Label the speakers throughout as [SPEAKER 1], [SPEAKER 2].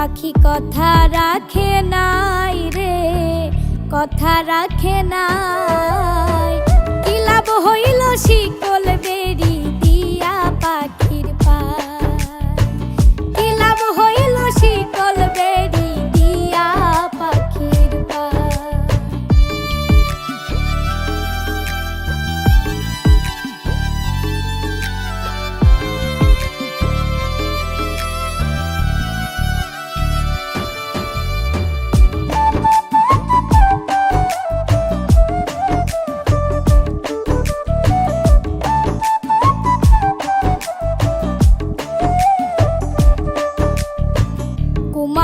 [SPEAKER 1] পাখি কথা রাখে নাই রে কথা রাখে নাই। কি লাভ হইল শিকল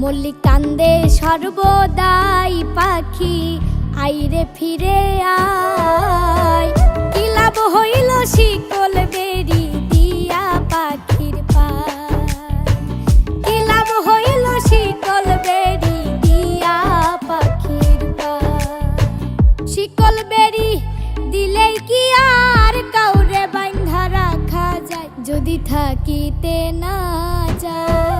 [SPEAKER 1] মল্লিক কান্দে সর্বদাই পাখি, আইরে ফিরে আয়। কি লাভ হইল শিকল বেরি দিয়া পাখির কি লাভ হইল শিকল বেরি দিয়া পাখির শিকল বেরি দিলেই কি আর কাউরে বান্ধা রাখা যায়? যদি থাকিতে না যায়।